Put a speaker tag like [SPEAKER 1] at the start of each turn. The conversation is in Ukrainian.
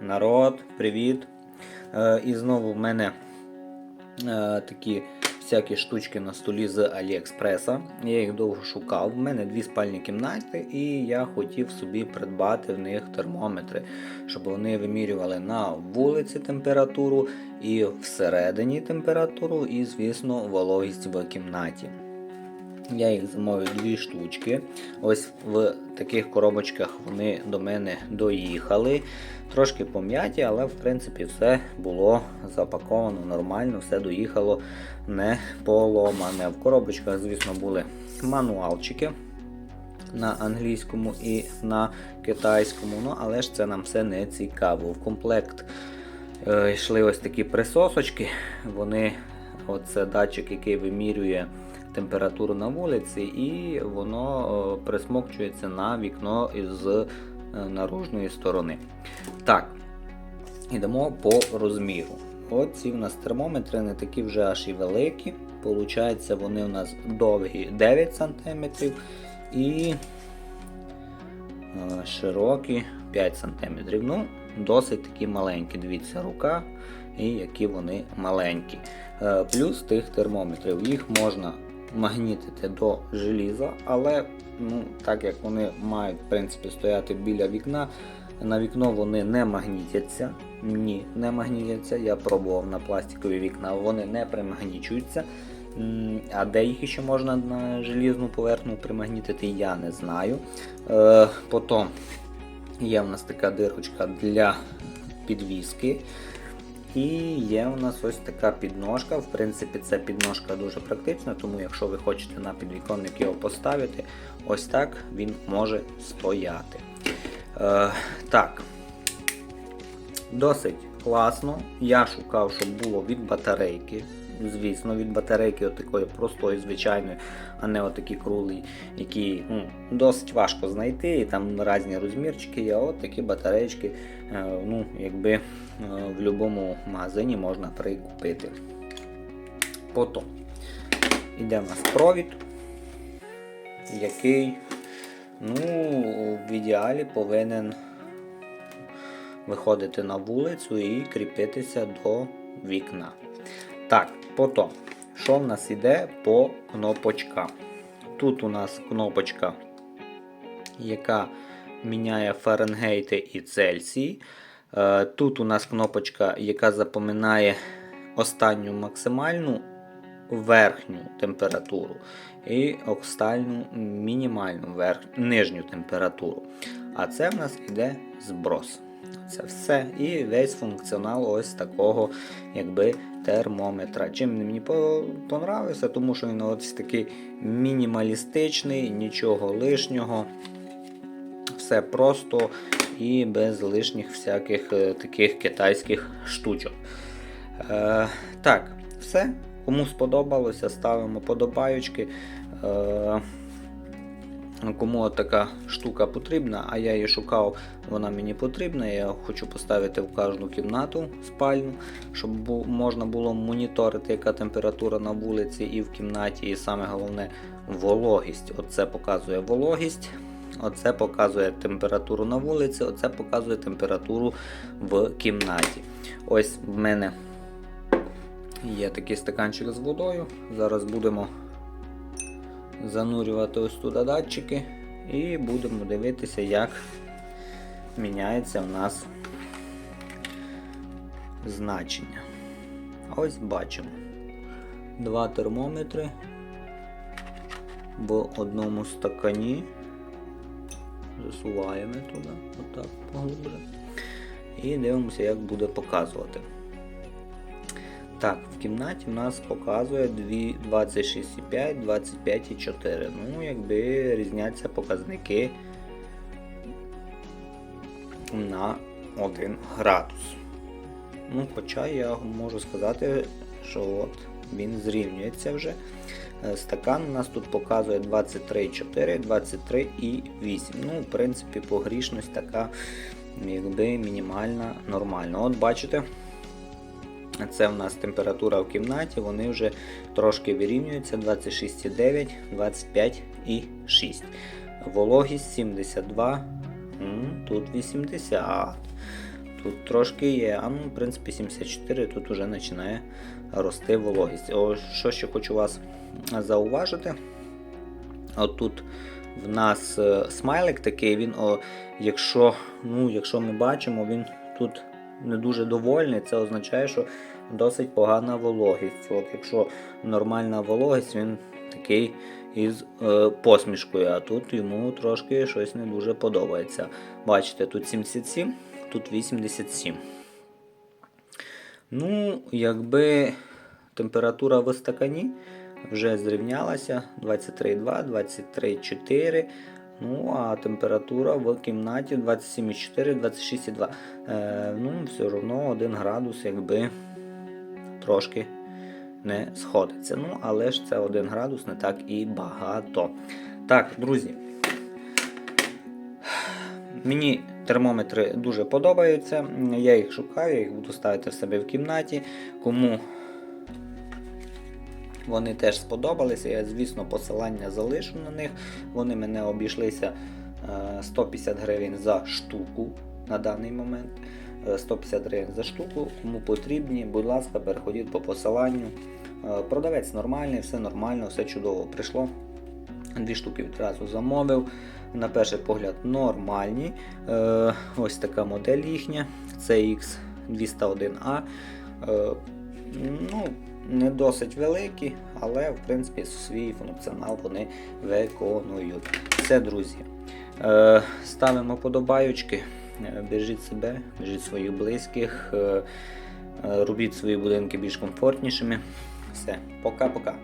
[SPEAKER 1] народ, привіт! Е, і знову в мене е, такі всякі штучки на столі з Аліекспреса. Я їх довго шукав. В мене дві спальні кімнати, і я хотів собі придбати в них термометри, щоб вони вимірювали на вулиці температуру і всередині температуру, і, звісно, вологість в кімнаті. Я їх замовив дві штучки. Ось в таких коробочках вони до мене доїхали. Трошки пом'яті, але в принципі все було запаковано нормально, все доїхало не поломане. В коробочках, звісно, були мануалчики на англійському і на китайському, ну але ж це нам все не цікаво. В комплект е, йшли ось такі присосочки. Вони, оце датчик, який вимірює температуру на вулиці, і воно е, присмокчується на вікно із е, наружної сторони. Так, йдемо по розміру. От ці в нас термометри не такі вже аж і великі. Получається, вони у нас довгі 9 см і е, широкі 5 см. Ну, досить такі маленькі. Дивіться, рука і які вони маленькі. Е, Плюс тих термометрів їх можна магнітити до желіза, але ну, так як вони мають в принципі, стояти біля вікна, на вікно вони не магнітяться. Ні, не магнітяться. Я пробував на пластикові вікна, вони не примагнічуються. А де їх ще можна на желізну поверхню примагнітити, я не знаю. Е, Потім є в нас така дирочка для підвіски. І є у нас ось така підножка. В принципі, ця підножка дуже практична, тому якщо ви хочете на підвіконник його поставити, ось так він може стояти. Е, так, досить класно. Я шукав, щоб було від батарейки. Звісно, від батарейки такої простої, звичайної, а не отакі круглі, які ну, досить важко знайти. І там різні розмірчики є. От такі батареїчки, е, ну, якби е, в будь-якому магазині можна прикупити. Потім йде в нас провід, який ну, в ідеалі повинен виходити на вулицю і кріпитися до вікна. Так, потім, що в нас йде по кнопочкам? Тут у нас кнопочка, яка міняє Фаренгейти і Цельсії. Е, Тут у нас кнопочка, яка запоминає останню максимальну верхню температуру і останню мінімальну верх... нижню температуру. А це в нас йде зброс. Це все. І весь функціонал ось такого якби термометра. Чим мені понравився, тому що він ось такий мінімалістичний, нічого лишнього. Все просто і без лишніх всяких е, таких китайських штучок. Е, так, все. Кому сподобалося, ставимо подобаючки. Е, Кому така штука потрібна, а я її шукав, вона мені потрібна. Я хочу поставити в кожну кімнату спальню, щоб можна було моніторити, яка температура на вулиці і в кімнаті. І саме головне вологість. Оце показує вологість, оце показує температуру на вулиці, оце показує температуру в кімнаті. Ось в мене є такий стаканчик з водою. Зараз будемо занурювати ось туди датчики і будемо дивитися, як міняється в нас значення. Ось бачимо два термометри в одному стакані. Засуваємо туди, отак поглибше. І дивимося, як буде показувати. Так, в кімнаті в нас показує 26,5, 25,4. Ну, якби різняться показники на 1 градус. Ну, хоча я можу сказати, що от він зрівнюється вже. Е, Стакан у нас тут показує 23,4, 23,8. Ну, в принципі, погрішність така, якби мінімальна, нормальна. От бачите, це в нас температура в кімнаті, вони вже трошки вирівнюються 26,9, 25,6. Вологість 72, тут 80. Тут трошки є, а ну, в принципі, 74, тут вже починає рости вологість. О, що ще хочу вас зауважити. Отут в нас е, смайлик такий, він, о, якщо, ну, якщо ми бачимо, він тут не дуже довольний, це означає, що досить погана вологість. От Якщо нормальна вологість, він такий із е, посмішкою, а тут йому трошки щось не дуже подобається. Бачите, тут 77, тут 87. Ну, якби температура в стакані вже зрівнялася 23,2, 23,4. Ну, а температура в кімнаті 27,4, 26,2. Е, ну, все одно 1 градус, якби трошки не сходиться. Ну, але ж це 1 градус не так і багато. Так, друзі. Мені термометри дуже подобаються. Я їх шукаю, я їх буду ставити в себе в кімнаті. Кому вони теж сподобалися, я, звісно, посилання залишу на них. Вони мене обійшлися е, 150 гривень за штуку на даний момент. Е, 150 гривень за штуку. Кому потрібні, будь ласка, переходіть по посиланню. Е, Продавець нормальний, все нормально, все чудово прийшло. Дві штуки відразу замовив. На перший погляд нормальні. Е, ось така модель їхня. CX201A. Е, ну, не досить великі, але в принципі свій функціонал вони виконують. Все, друзі. Е, ставимо подобаючки. Е, Бережіть себе, бережіть своїх близьких, е, робіть свої будинки більш комфортнішими. Все, пока-пока.